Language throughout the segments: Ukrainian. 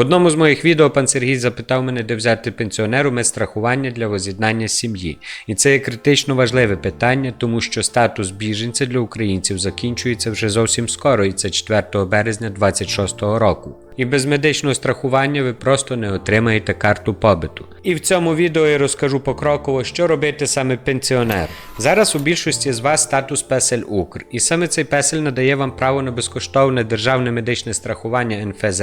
Одному з моїх відео пан Сергій запитав мене, де взяти пенсіонеру медстрахування для воз'єднання сім'ї. І це є критично важливе питання, тому що статус біженця для українців закінчується вже зовсім скоро, і це 4 березня 2026 року. І без медичного страхування ви просто не отримаєте карту побиту. І в цьому відео я розкажу покроково, що робити саме пенсіонеру. Зараз у більшості з вас статус песель Укр, і саме цей песель надає вам право на безкоштовне державне медичне страхування НФЗ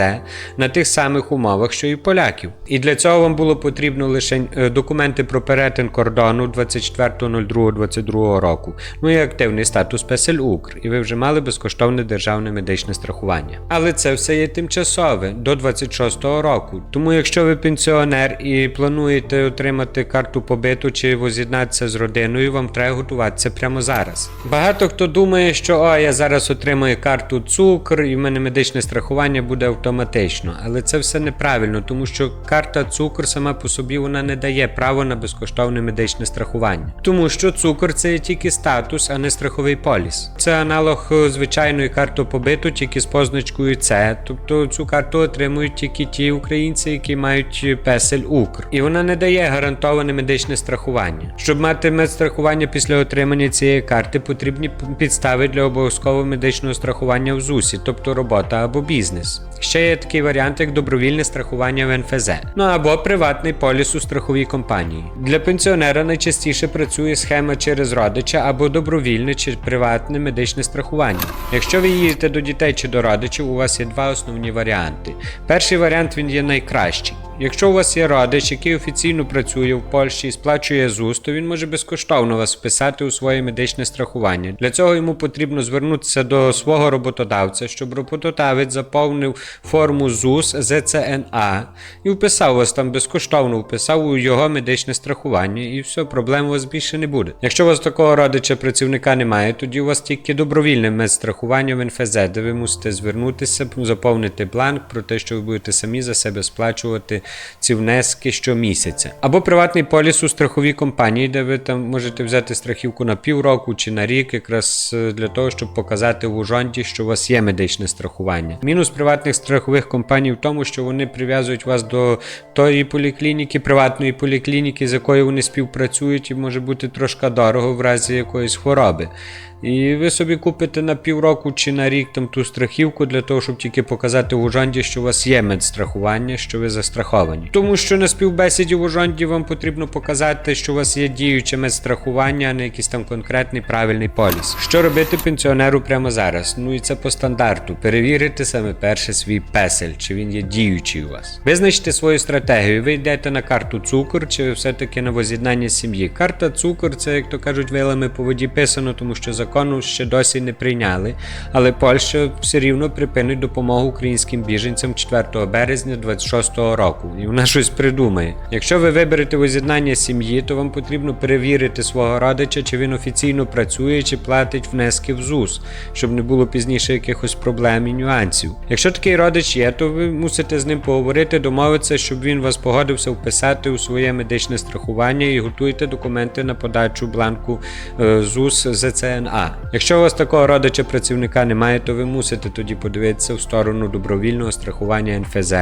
на тих самих умовах, що і поляків. І для цього вам було потрібно лише е, документи про перетин кордону 24.02.22 року, ну і активний статус песель Укр, і ви вже мали безкоштовне державне медичне страхування. Але це все є тимчасове до 26-го року. Тому, якщо ви пенсіонер і плануєте отримати карту побиту чи воз'єднатися з родиною, вам треба готуватися прямо зараз. Багато хто думає, що о, я зараз отримаю карту цукр, і в мене медичне страхування буде автоматично. Але це все неправильно, тому що карта цукр сама по собі вона не дає право на безкоштовне медичне страхування. Тому що цукор це є тільки статус, а не страховий поліс. Це аналог е, звичайної карти побиту, тільки з позначкою С. Тобто цю карту отримують тільки ті українці, які мають песель Укр. І вона не дає гарантоване медичне страхування. Щоб мати медстрахування після отримання цієї карти, потрібні підстави для обов'язкового медичного страхування в ЗУСі, тобто робота або бізнес. Ще є такий варіант, як добровільне страхування в НФЗ, ну або приватний поліс у страховій компанії. Для пенсіонера найчастіше працює схема через родича або добровільне чи приватне медичне страхування. Якщо ви їдете до дітей чи до родичів, у вас є два основні варіанти. Перший варіант він є найкращий. Якщо у вас є родич, який офіційно працює в Польщі і сплачує ЗУС, то він може безкоштовно вас вписати у своє медичне страхування. Для цього йому потрібно звернутися до свого роботодавця, щоб роботодавець заповнив форму ЗУС ЗЦНА і вписав вас там безкоштовно, вписав у його медичне страхування, і все, проблем у вас більше не буде. Якщо у вас такого родича працівника немає, тоді у вас тільки добровільне медстрахування в НФЗ, де ви мусите звернутися, заповнити бланк про те, що ви будете самі за себе сплачувати ці внески щомісяця. Або приватний поліс у страховій компанії, де ви там можете взяти страхівку на півроку чи на рік, якраз е, для того, щоб показати в ужонті, що у вас є медичне страхування. Мінус приватних страхових компаній в тому, що вони прив'язують вас до тої поліклініки, приватної поліклініки, з якою вони співпрацюють, і може бути трошки дорого в разі якоїсь хвороби. І ви собі купите на півроку чи на рік там ту страхівку для того, щоб тільки показати в Ужанді, що у вас є медстрахування, що ви застраховані. Тому що на співбесіді в Ужанді вам потрібно показати, що у вас є діюче медстрахування, а не якийсь там конкретний правильний поліс. Що робити пенсіонеру прямо зараз? Ну і це по стандарту. Перевірити саме перше свій песель, чи він є діючий у вас. Визначте свою стратегію. Ви йдете на карту цукор, чи ви все-таки на воз'єднання сім'ї. Карта цукор це, як то кажуть, вилами по воді писано, тому що закону ще досі не прийняли. Але Польща все рівно припинить допомогу українським біженцям 4 березня 26 року, і вона щось придумає. Якщо ви виберете воз'єднання сім'ї, то вам потрібно перевірити свого родича, чи він офіційно працює, чи платить внески в ЗУС, щоб не було пізніше якихось проблем і нюансів. Якщо такий родич є, то ви мусите з ним поговорити, домовитися, щоб він вас погодився вписати у своє медичне страхування і готуйте документи на подачу бланку е, ЗУС ЗЦНА. Якщо у вас такого родича працівника немає, то ви мусите тоді подивитися в сторону добровільного страхування НФЗ,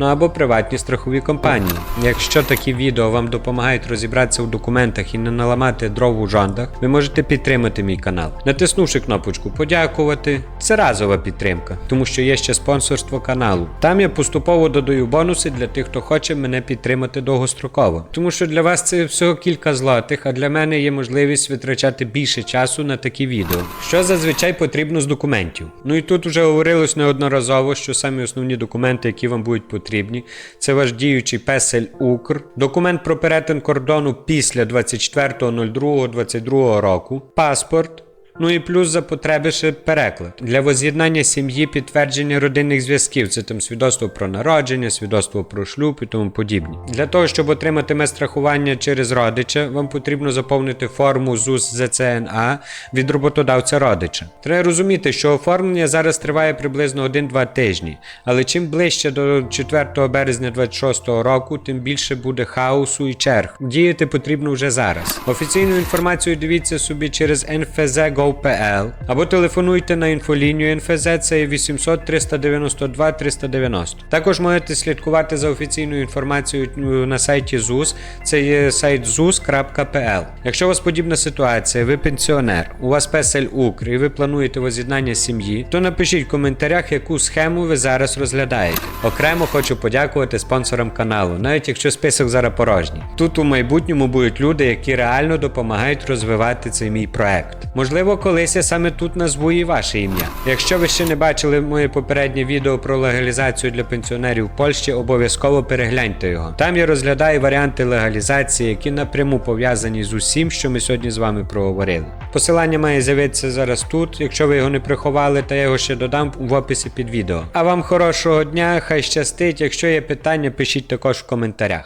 ну або приватні страхові компанії. Якщо такі відео вам допомагають розібратися в документах і не наламати дров у жандах, ви можете підтримати мій канал, натиснувши кнопочку подякувати. Це разова підтримка, тому що є ще спонсорство каналу. Там я поступово додаю бонуси для тих, хто хоче мене підтримати довгостроково. Тому що для вас це всього кілька злотих, а для мене є можливість витрачати більше часу на такі відео. Що зазвичай потрібно з документів. Ну і тут вже говорилось неодноразово, що самі основні документи, які вам будуть потрібні, це ваш діючий песель Укр, документ про перетин кордону після 24.02.22 року, паспорт. Ну і плюс за потреби ще переклад. Для воз'єднання сім'ї підтвердження родинних зв'язків, це там свідоцтво про народження, свідоцтво про шлюб і тому подібні. Для того, щоб отримати медстрахування через родича, вам потрібно заповнити форму ЗУС ЗЦНА від роботодавця родича. Треба розуміти, що оформлення зараз триває приблизно 1-2 тижні, але чим ближче до 4 березня 26 року, тим більше буде хаосу і черг. Діяти потрібно вже зараз. Офіційну інформацію дивіться собі через NFZ gov.pl або телефонуйте на інфолінію НФЗ, це 800 392 390. Також можете слідкувати за офіційною інформацією на сайті ЗУС, це є сайт zus.pl. Якщо у вас подібна ситуація, ви пенсіонер, у вас песель Укр і ви плануєте воз'єднання сім'ї, то напишіть в коментарях, яку схему ви зараз розглядаєте. Окремо хочу подякувати спонсорам каналу, навіть якщо список зараз порожній. Тут у майбутньому будуть люди, які реально допомагають розвивати цей мій проект. Можливо, колись я саме тут назву і ваше ім'я. Якщо ви ще не бачили моє попереднє відео про легалізацію для пенсіонерів в Польщі, обов'язково перегляньте його. Там я розглядаю варіанти легалізації, які напряму пов'язані з усім, що ми сьогодні з вами проговорили. Посилання має з'явитися зараз тут, якщо ви його не приховали, та я його ще додам в описі під відео. А вам хорошого дня, хай щастить. Якщо є питання, пишіть також в коментарях.